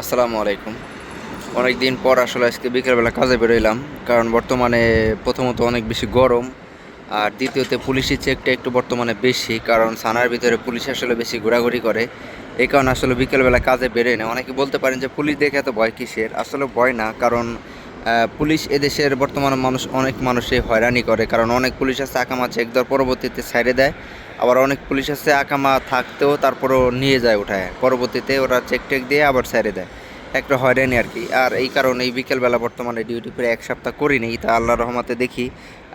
আসসালামু আলাইকুম। অনেক দিন পর আসলে আজকে বিকেলবেলা কাজে বেরোইলাম, কারণ বর্তমানে প্রথমত অনেক বেশি গরম, আর দ্বিতীয়তে পুলিশি চেকটা একটু বর্তমানে বেশি, কারণ থানার ভিতরে পুলিশ আসলে বেশি ঘোরাঘুরি করে। এই কারণে আসলে বিকেলবেলা কাজে বেরোয় না অনেকে বলতে পারেন যে পুলিশ দেখে এত ভয় কিসের? আসলে ভয় না, কারণ পুলিশ এদেশের বর্তমানে মানুষ, অনেক মানুষই হয়রানি করে, কারণ অনেক পুলিশ আছে আকামা চেক দেওয়ার পরবর্তীতে ছাইড়ে দেয়। আবার অনেক পুলিশ আছে, আকামা থাকতেও তারপরও নিয়ে যায় ওঠায় পরবর্তীতে ওরা চেক টেক দিয়ে আবার ছেড়ে দেয়। একটা হয়রানি আর কি। আর এই কারণে এই বিকেলবেলা বর্তমানে ডিউটি করে এক সপ্তাহ করিনি। তা আল্লাহ রহমতে দেখি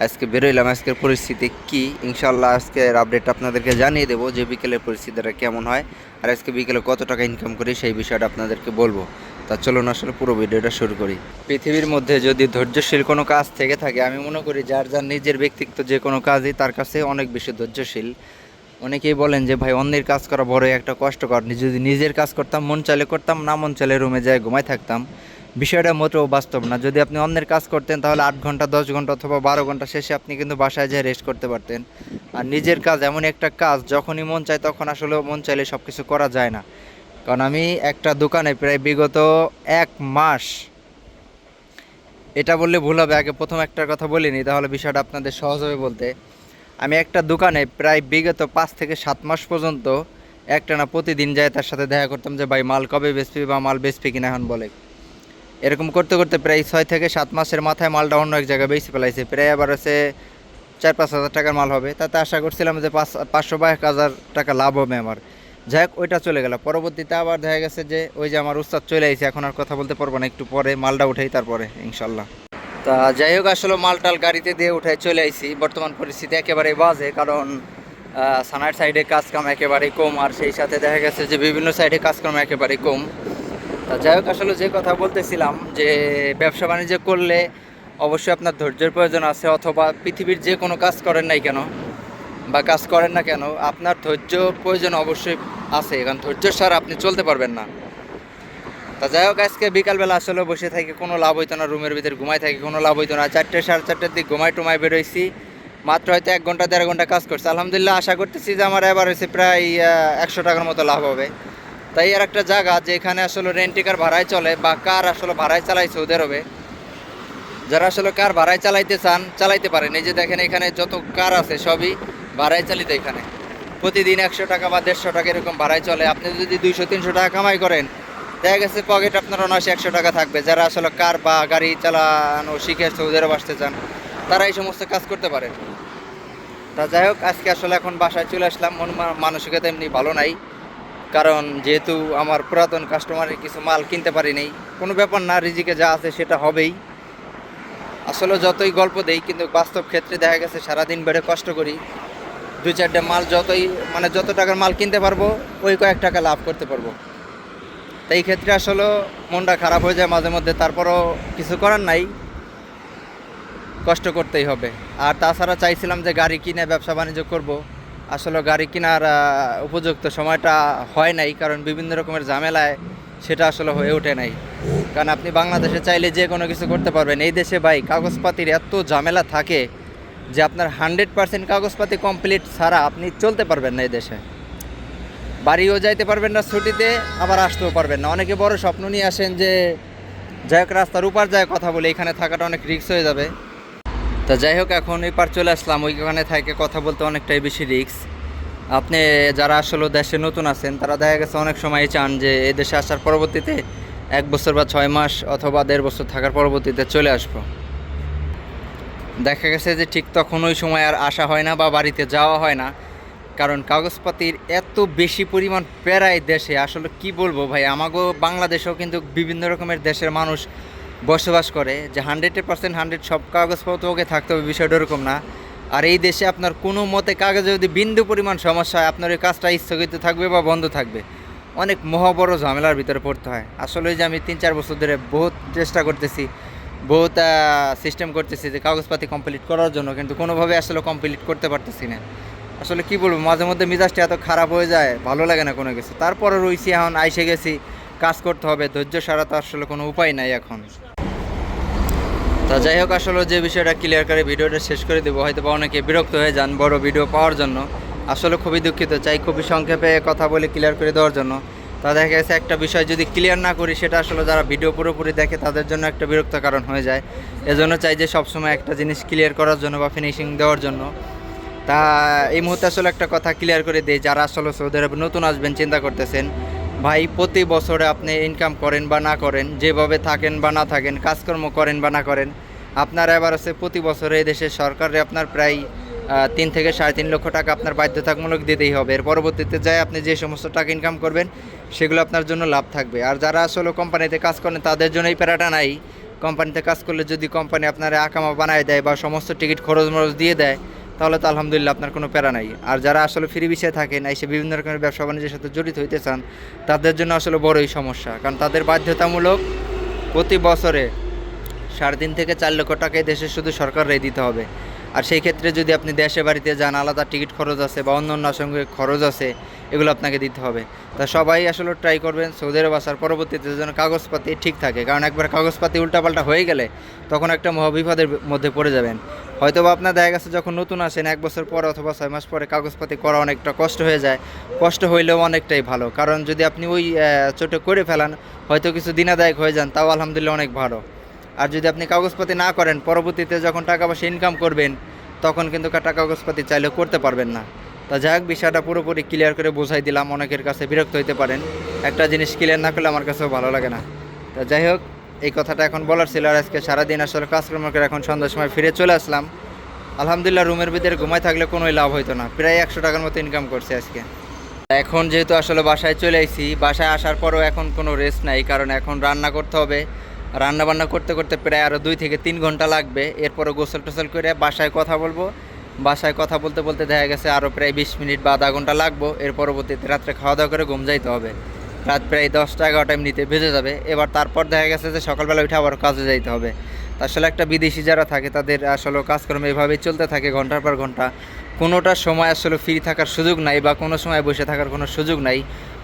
আজকে বেরোইলাম। আজকের পরিস্থিতি কি? ইনশাল্লাহ আজকের আপডেট আপনাদেরকে জানিয়ে দেবো যে বিকেলের পরিস্থিতিটা কেমন হয় আর আজকে বিকেলে কত টাকা ইনকাম করি সেই বিষয়টা আপনাদেরকে বলব। তা চলুন আসলে পুরো ভিডিওটা শুরু করি। পৃথিবীর মধ্যে যদি ধৈর্যশীল কোনো কাজ থেকে থাকে, আমি মনে করি যার যার নিজের ব্যক্তিত্ব যে কোনো কাজই তার কাছে অনেক বেশি ধৈর্যশীল। অনেকেই বলেন যে, ভাই, অন্যের কাজ করা বড় একটা কষ্টকর। যদি নিজের কাজ করতাম, মন চাইলে করতাম, না মন চাইলে রুমে যায় ঘুমায় থাকতাম। বিষয়টা মোটেও বাস্তব না। যদি আপনি অন্যের কাজ করতেন, তাহলে আট ঘণ্টা, দশ ঘণ্টা অথবা বারো ঘণ্টা শেষে আপনি কিন্তু বাসায় যেয়ে রেস্ট করতে পারতেন। আর নিজের কাজ এমন একটা কাজ, যখনই মন চায় তখন আসলে মন চাইলে সব কিছু করা যায় না। কারণ আমি একটা দোকানে প্রায় বিগত এক মাস, এটা বললে ভুল হবে, আগে প্রথম একটা কথা বলিনি, তাহলে বিষয়টা আপনাদের সহজ হবে বলতে। আমি একটা দোকানে প্রায় বিগত পাঁচ থেকে সাত মাস পর্যন্ত একটা না প্রতিদিন যায় তার সাথে দেখা করতাম যে, ভাই, মাল কবে বেচবি বা মাল বেচবি কিনা? এখন বলে। এরকম করতে করতে প্রায় ছয় থেকে সাত মাসের মাথায় মালটা অন্য এক জায়গায় বেশি ফেলাইছে। প্রায় আবার হচ্ছে চার পাঁচ হাজার টাকার মাল হবে। তাতে আশা করছিলাম যে, পাঁচ, পাঁচশো বা এক হাজার টাকা লাভ হবে আমার। যাই হোক, ওইটা চলে গেল। পরবর্তীতে আবার দেখা গেছে যে, ওই যে আমার উস্তাদ চলে আইছে। এখন আর কথা বলতে পারব না। একটু পরে মালটা উঠেই, তারপরে, ইনশাল্লাহ। তা যাই হোক, আসলে মালটাল গাড়িতে দিয়ে উঠে চলে আইছি। বর্তমান পরিস্থিতি একেবারে বাজে, কারণ সানার সাইডে কাজকাম একেবারেই কম, আর সেই সাথে দেখা গেছে যে বিভিন্ন সাইডে কাজকাম একেবারেই কম। তা যাই হোক, আসলে যে কথা বলতেছিলাম যে ব্যবসা বাণিজ্য করলে অবশ্যই আপনার ধৈর্যের প্রয়োজন আছে, অথবা পৃথিবীর যে কোনো কাজ করেন নাই কেন, বা কাজ করেন না কেন, আপনার ধৈর্য প্রয়োজন অবশ্যই আছে, কারণ ধৈর্য ছাড়া আপনি চলতে পারবেন না। তা যাই হোক, আজকে বিকালবেলা আসলে বসে থাকি, কোনো লাভ হইতো না, রুমের ভিতরে ঘুমাই থাকি, কোনো লাভ হইতো না। চারটে সাড়ে চারটের দিক ঘুমাই টুমাই বেরোইছি মাত্র হয়তো এক ঘণ্টা, দেড় ঘণ্টা কাজ করছি। আলহামদুলিল্লাহ, আশা করতেছি যে আমার এবার হয়েছে প্রায় একশো টাকার মতো লাভ হবে। তাই আর একটা জায়গা যেখানে আসলে রেন্টিকার ভাড়ায় চলে বা কার আসলে ভাড়ায় চালায় সৌদি আরবে যারা আসলে কার ভাড়ায় চালাইতে চান, চালাইতে পারেন। যে দেখেন, এখানে যত কার আছে, সবই ভাড়ায় চালিত এখানে। প্রতিদিন একশো টাকা বা দেড়শো টাকা এরকম ভাড়ায় চলে। আপনি যদি দুইশো, তিনশো টাকা কামাই করেন দেখা গেছে পকেট আপনার অনায়াসে একশো টাকা থাকবে। যারা আসলে কার বা গাড়ি চালানো শিখে সৌদি আরব আসতে চান। তারা এই সমস্ত কাজ করতে পারে। তা যাই হোক, আজকে আসলে এখন বাসায় চলে আসলাম। মন মানসিকতা এমনি ভালো নাই। কারণ যেহেতু আমার পুরাতন কাস্টমারের কিছু মাল কিনতে পারি নাই। কোনো ব্যাপার না, রিজিকে যা আছে সেটা হবেই। আসলে যতই গল্প দেই, কিন্তু বাস্তব ক্ষেত্রে দেখা গেছে সারাদিন বেড়ে কষ্ট করি। দু চারটে মাল যতই মানে যত টাকার মাল কিনতে পারব, ওই কয়েক টাকা লাভ করতে পারব। তাই ক্ষেত্রে আসলে মনটা খারাপ হয়ে যায় মাঝে মধ্যে, তারপরও কিছু করার নাই। কষ্ট করতেই হবে। আর তাছাড়া চাইছিলাম যে গাড়ি কিনে ব্যবসা বাণিজ্য করব। আসলে গাড়ি কেনার উপযুক্ত সময়টা হয় নাই, কারণ বিভিন্ন রকমের ঝামেলায় সেটা আসলে হয়ে ওঠে নাই। কারণ আপনি বাংলাদেশে চাইলে যে কোনো কিছু করতে পারবেন। এই দেশে ভাই, কাগজপাতির এত ঝামেলা থাকে যে আপনার হান্ড্রেড পার্সেন্ট কাগজপাতি কমপ্লিট ছাড়া আপনি চলতে পারবেন না এই দেশে। বাড়িও যাইতে পারবেন না, ছুটিতে আবার আসতেও পারবেন না। অনেকে বড় স্বপ্ন নিয়ে আসেন যে, যাই হোক, রাস্তার উপার যায় কথা বলে, এখানে থাকাটা অনেক রিস্ক হয়ে যাবে। তা যাই হোক, এখন এই পার চলে আসলাম, ওইখানে থেকে কথা বলতে অনেকটাই বেশি রিস্ক আপনি যারা আসলে দেশে নতুন আছেন, তারা দেখা গেছে অনেক সময় চান যে, এই দেশে আসার পরবর্তীতে এক বছর বা ছয় মাস অথবা দেড় বছর থাকার পরবর্তীতে চলে আসব। দেখা গেছে যে, ঠিক তখন ওই সময় আর আসা হয় না বা বাড়িতে যাওয়া হয় না। কারণ কাগজপাতির এত বেশি পরিমাণ প্যারায় দেশে, আসলে কি বলব ভাই? আমাকেও বাংলাদেশেও কিন্তু বিভিন্ন রকমের দেশের মানুষ বসবাস করে, যে হান্ড্রেড পার্সেন্ট হান্ড্রেড সব কাগজপত্র ওকে থাকতে হবে, বিষয়টা ওরকম না। আর এই দেশে আপনার কোনো মতে কাগজে যদি বিন্দু পরিমাণ সমস্যা হয়, আপনার ওই কাজটা স্থগিত থাকবে বা বন্ধ থাকবে। অনেক মহাবড় ঝামেলার ভিতরে পড়তে হয়। আসলে যে আমি তিন চার বছর ধরে বহুত চেষ্টা করতেছি, বহুত সিস্টেম করতেছি যে কাগজপাতি কমপ্লিট করার জন্য, কিন্তু কোনোভাবে আসলে কমপ্লিট করতে পারতেছি না। আসলে কি বলব, মাঝে মধ্যে মিজাজটা এত খারাপ হয়ে যায়, ভালো লাগে না কোনো কিছু। তারপরে রইছি এখন, আইসে গেছি, কাজ করতে হবে, ধৈর্য সারা তো আসলে কোনো উপায় নাই এখন। তা যাই হোক, আসলে যে বিষয়টা ক্লিয়ার করে ভিডিওটা শেষ করে দেবো, হয়তো বা অনেকে বিরক্ত হয়ে যান বড় ভিডিও পাওয়ার জন্য। আসলে খুবই দুঃখিত, চাই খুবই সংক্ষেপে কথা বলে ক্লিয়ার করে দেওয়ার জন্য। তা দেখা গেছে একটা বিষয় যদি ক্লিয়ার না করি, সেটা আসলে যারা ভিডিও পুরোপুরি দেখে, তাদের জন্য একটা বিরক্ত কারণ হয়ে যায়। এজন্য চাই যে সবসময় একটা জিনিস ক্লিয়ার করার জন্য বা ফিনিশিং দেওয়ার জন্য। তা এই মুহূর্তে আসলে একটা কথা ক্লিয়ার করে দিই, যারা আসলে সৌদি আরবে নতুন আসবেন, চিন্তা করতেছেন, ভাই, প্রতি বছরে আপনি ইনকাম করেন বা না করেন, যেভাবে থাকেন বা না থাকেন, কাজকর্ম করেন বা না করেন, আপনার এবার আছে প্রতি বছরে এই দেশের সরকারে আপনার প্রায় তিন থেকে সাড়ে তিন লক্ষ টাকা আপনার বাধ্যতামূলক দিতেই হবে। এর পরবর্তীতে যায় আপনি যে সমস্ত টাকা ইনকাম করবেন, সেগুলো আপনার জন্য লাভ থাকবে। আর যারা আসলে কোম্পানিতে কাজ করেন, তাদের জন্য এই প্যারাটা নাই। কোম্পানিতে কাজ করলে যদি কোম্পানি আপনার আকামা বানায় দেয় বা সমস্ত টিকিট খরচ মরচ দিয়ে দেয় তাহলে তো আলহামদুলিল্লাহ আপনার কোনো প্যারা নাই। আর যারা আসলে ফ্রি বিষয়ে থাকেন, এসে বিভিন্ন রকমের ব্যবসা বাণিজ্যের সাথে জড়িত হইতে চান, তাদের জন্য আসলে বড়ই সমস্যা। কারণ তাদের বাধ্যতামূলক প্রতি বছরে সাড়ে তিন থেকে চার লক্ষ টাকায় দেশের শুধু সরকার সরকাররাই দিতে হবে। আর সেই ক্ষেত্রে যদি আপনি দেশে বাড়িতে যান, আলাদা টিকিট খরচ আছে বা অন্য অন্য সঙ্গে খরচ আছে, এগুলো আপনাকে দিতে হবে। তা সবাই আসলে ট্রাই করবেন সৌদি আরব আসার পরবর্তীতে যেন কাগজপাতি ঠিক থাকে। কারণ একবার কাগজপাতি উল্টাপাল্টা হয়ে গেলে তখন একটা মহাবিপদের মধ্যে পড়ে যাবেন। হয়তো বা আপনার দেখা গেছে যখন নতুন আসেন, এক বছর পরে অথবা ছয় মাস পরে কাগজপাতি করা অনেকটা কষ্ট হয়ে যায়। কষ্ট হইলেও অনেকটাই ভালো। কারণ যদি আপনি ওই চোটে করে ফেলান, হয়তো কিছু দিনাদায়ক হয়ে যান, তাও আলহামদুলিল্লাহ অনেক ভালো। আর যদি আপনি কাগজপাতি না করেন, পরবর্তীতে যখন টাকা পয়সা ইনকাম করবেন, তখন কিন্তু টাকা কাগজপাতি চাইলেও করতে পারবেন না। তা যাই হোক বিষয়টা পুরোপুরি ক্লিয়ার করে বোঝাই দিলাম, অনেকের কাছে বিরক্ত হইতে পারেন। একটা জিনিস ক্লিয়ার না করলে আমার কাছেও ভালো লাগে না। তা যাই হোক, এই কথাটা এখন বলার ছিল আর আজকে সারাদিন আসলে কাজকর্ম করে এখন সন্ধ্যার সময় ফিরে চলে আসলাম। আলহামদুলিল্লাহ রুমের ভিতরে ঘুমাই থাকলে কোনোই লাভ হইতো না। প্রায় একশো টাকার মতো ইনকাম করছে আজকে। এখন যেহেতু আসলে বাসায় চলে আইছি, বাসায় আসার পরও এখন কোনো রেস্ট নাই, কারণ এখন রান্না করতে হবে। রান্না বান্না করতে করতে প্রায় আরও দুই থেকে তিন ঘণ্টা লাগবে। এরপরে গোসল টোসল করে বাসায় কথা বলব। বাসায় কথা বলতে বলতে দেখা গেছে আরও প্রায় বিশ মিনিট বা আধা ঘণ্টা লাগবো। এর পরবর্তীতে রাত্রে খাওয়া দাওয়া করে ঘুম যাইতে হবে। রাত প্রায় দশটা এগারোটা এমনিতে ভেজে যাবে। এবার তারপর দেখা গেছে যে সকালবেলা উঠে আবার কাজে যাইতে হবে। আসলে একটা বিদেশি যারা থাকে, তাদের আসলে কাজকর্ম এভাবেই চলতে থাকে ঘণ্টার পর ঘণ্টা। কোনোটা সময় আসলে ফ্রি থাকার সুযোগ নাই বা কোনো সময় বসে থাকার কোনো সুযোগ নাই।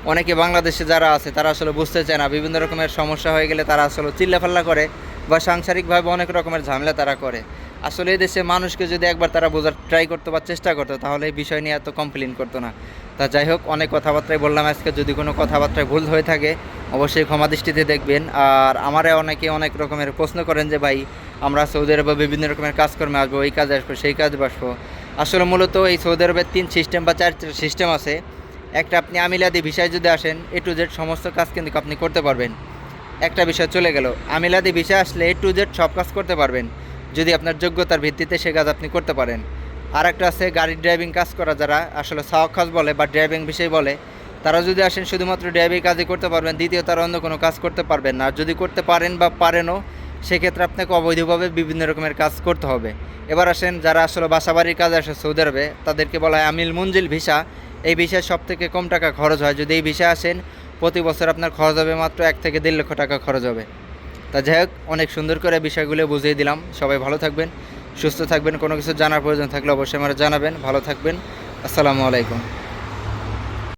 অনেকে বাংলাদেশে যারা আছে, তারা আসলে বুঝতে চায় না। বিভিন্ন রকমের সমস্যা হয়ে গেলে তারা আসলে চিল্লাফাল্লা করে বা সাংসারিকভাবে অনেক রকমের ঝামেলা তারা করে। আসলে এই দেশে মানুষকে যদি একবার তারা বোঝার ট্রাই করতো বা চেষ্টা করতো, তাহলে এই বিষয় নিয়ে এত কমপ্লেন করতো না। তা যাই হোক, অনেক কথাবার্তাই বললাম আজকে। যদি কোনো কথাবার্তায় ভুল হয়ে থাকে, অবশ্যই ক্ষমা দৃষ্টিতে দেখবেন। আর আমারে অনেকে অনেক রকমের প্রশ্ন করেন যে, ভাই, আমরা সৌদি আরবে বিভিন্ন রকমের কাজকর্মে আসব, এই কাজে আসব, সেই কাজে আসব। আসলে মূলত এই সৌদি আরবের তিন সিস্টেম বা চার সিস্টেম আছে। একটা আপনি আমিলাদি ভিসায় যদি আসেন এ টু জেড সমস্ত কাজ কিন্তু আপনি করতে পারবেন। একটা বিষয় চলে গেল আমিলাদি ভিসা আসলে এ টু জেড সব কাজ করতে পারবেন, যদি আপনার যোগ্যতার ভিত্তিতে সে কাজ আপনি করতে পারেন। আর একটা আছে গাড়ির ড্রাইভিং কাজ করা, যারা আসলে সাহক কাজ বলে বা ড্রাইভিং বিষয় বলে, তারা যদি আসেন শুধুমাত্র ড্রাইভিং কাজই করতে পারবেন দ্বিতীয় তারা অন্য কোনো কাজ করতে পারবেন না। যদি করতে পারেন বা পারেনও, সেক্ষেত্রে আপনাকে অবৈধভাবে বিভিন্ন রকমের কাজ করতে হবে। এবার আসেন যারা আসলে বাসাবাড়ির কাজ আসে সৌদি আরবে, তাদেরকে বলা হয় আমিল মঞ্জিল ভিসা। এই ভিসায় সব থেকে কম টাকা খরচ হয়। যদি এই ভিসা আসেন, প্রতি বছর আপনার খরচ হবে মাত্র এক থেকে দেড় লক্ষ টাকা খরচ হবে। তা যাই হোক, অনেক সুন্দর করে বিষয়গুলো বুঝিয়ে দিলাম। সবাই ভালো থাকবেন, সুস্থ থাকবেন। কোনো কিছু জানার প্রয়োজন থাকলে অবশ্যই আমার জানাবেন। ভালো থাকবেন। আসসালামু আলাইকুম।